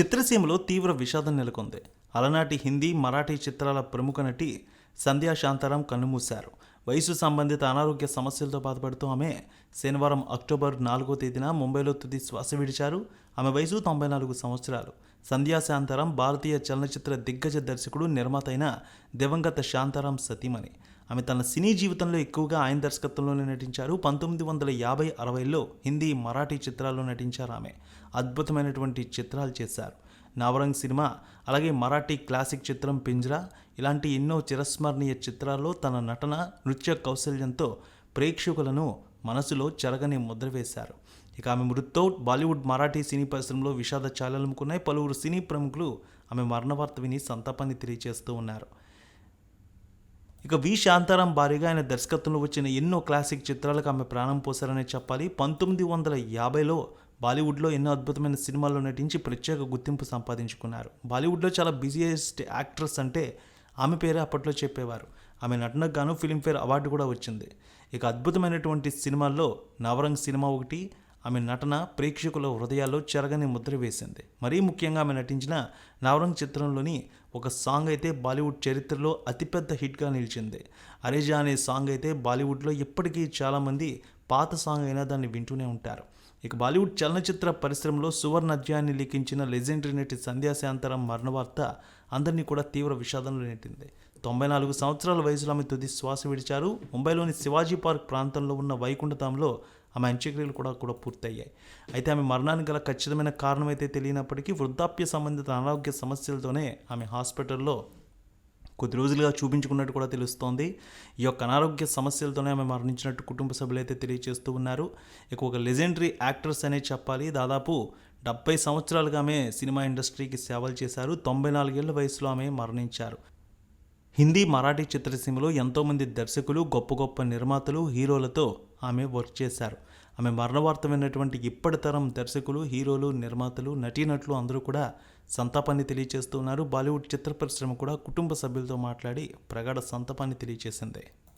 చిత్రసీమలో తీవ్ర విషాదం నెలకొంది. అలనాటి హిందీ మరాఠీ చిత్రాల ప్రముఖ నటి సంధ్యా శాంతారాం కన్నుమూశారు. వయసు సంబంధిత అనారోగ్య సమస్యలతో బాధపడుతూ ఆమె శనివారం అక్టోబర్ నాలుగో తేదీన ముంబైలో తుది శ్వాస విడిచారు. ఆమె వయసు తొంభై నాలుగు సంవత్సరాలు. సంధ్యా శాంతారాం భారతీయ చలనచిత్ర దిగ్గజ దర్శకుడు నిర్మాత అయిన దివంగత శాంతారాం సతీమణి. ఆమె తన సినీ జీవితంలో ఎక్కువగా ఆయన దర్శకత్వంలోనే నటించారు. పంతొమ్మిది వందల యాభై అరవైలో హిందీ మరాఠీ చిత్రాల్లో నటించారు ఆమె. అద్భుతమైనటువంటి చిత్రాలు చేశారు. నవరంగ్ సినిమా అలాగే మరాఠీ క్లాసిక్ చిత్రం పింజరా ఇలాంటి ఎన్నో చిరస్మరణీయ చిత్రాల్లో తన నటన నృత్య కౌశల్యంతో ప్రేక్షకులను మనసులో చెరగని ముద్ర వేశారు. ఇక ఆమె మృతితో బాలీవుడ్ మరాఠీ సినీ పరిశ్రమలో విషాద చాలనుకున్నాయి పలువురు సినీ ప్రముఖులు ఆమె మరణ వార్త విని సంతాపాన్ని తెలియజేస్తూ ఉన్నారు. ఇక వి శాంతారాం భారీగా ఆయన దర్శకత్వంలో వచ్చిన ఎన్నో క్లాసిక్ చిత్రాలకు ఆమె ప్రాణం పోశారనే చెప్పాలి. పంతొమ్మిది వందల యాభైలో బాలీవుడ్లో ఎన్నో అద్భుతమైన సినిమాల్లో నటించి ప్రత్యేక గుర్తింపు సంపాదించుకున్నారు. బాలీవుడ్లో చాలా బిజియెస్ట్ యాక్ట్రెస్ అంటే ఆమె పేరే అప్పట్లో చెప్పేవారు. ఆమె నటనకు గాను ఫిలింఫేర్ అవార్డు కూడా వచ్చింది. ఇక అద్భుతమైనటువంటి సినిమాల్లో నవరంగ్ సినిమా ఒకటి ఆమె నటన ప్రేక్షకుల హృదయాల్లో చెరగని ముద్ర వేసింది. మరీ ముఖ్యంగా ఆమె నటించిన నవరంగ్ చిత్రంలోని ఒక సాంగ్ అయితే బాలీవుడ్ చరిత్రలో అతిపెద్ద హిట్గా నిలిచింది. అరేజా అనే సాంగ్ అయితే బాలీవుడ్లో ఇప్పటికీ చాలామంది పాత సాంగ్ అయినా దాన్ని వింటూనే ఉంటారు. ఇక బాలీవుడ్ చలనచిత్ర పరిశ్రమలో సువర్ణ అధ్యాయాన్ని లిఖించిన లెజెండరీ నటి సంధ్యాశాంతరం మరణ వార్త అందరినీ కూడా తీవ్ర విషాదంలో నెట్టింది. తొంభై నాలుగు సంవత్సరాల వయసులో ఆమె తుది శ్వాస విడిచారు. ముంబైలోని శివాజీ పార్క్ ప్రాంతంలో ఉన్న వైకుంఠధాంలో ఆమె అంత్యక్రియలు కూడా కూడా పూర్తయ్యాయి. అయితే ఆమె మరణానికి గల ఖచ్చితమైన కారణం అయితే తెలియనప్పటికీ వృద్ధాప్య సంబంధిత అనారోగ్య సమస్యలతోనే ఆమె హాస్పిటల్లో కొద్ది రోజులుగా చూపించుకున్నట్టు కూడా తెలుస్తోంది. ఈ యొక్క అనారోగ్య సమస్యలతోనే ఆమె మరణించినట్టు కుటుంబ సభ్యులు అయితే తెలియజేస్తూ ఉన్నారు. ఇక ఒక లెజెండరీ యాక్ట్రెస్ అనే చెప్పాలి. దాదాపు డెబ్బై సంవత్సరాలుగా ఆమె సినిమా ఇండస్ట్రీకి సేవలు చేశారు. తొంభై నాలుగేళ్ళ వయసులో ఆమె మరణించారు. హిందీ మరాఠీ చిత్రసీమలో ఎంతోమంది దర్శకులు గొప్ప గొప్ప నిర్మాతలు హీరోలతో ఆమె వర్క్ చేశారు. ఆమె మరణవార్త విన్నటువంటి ఇప్పటి తరం దర్శకులు హీరోలు నిర్మాతలు నటీనటులు అందరూ కూడా సంతాపాన్ని తెలియజేస్తున్నారు బాలీవుడ్ చిత్ర పరిశ్రమ కూడా కుటుంబ సభ్యులతో మాట్లాడి ప్రగాఢ సంతాపాన్ని తెలియజేసింది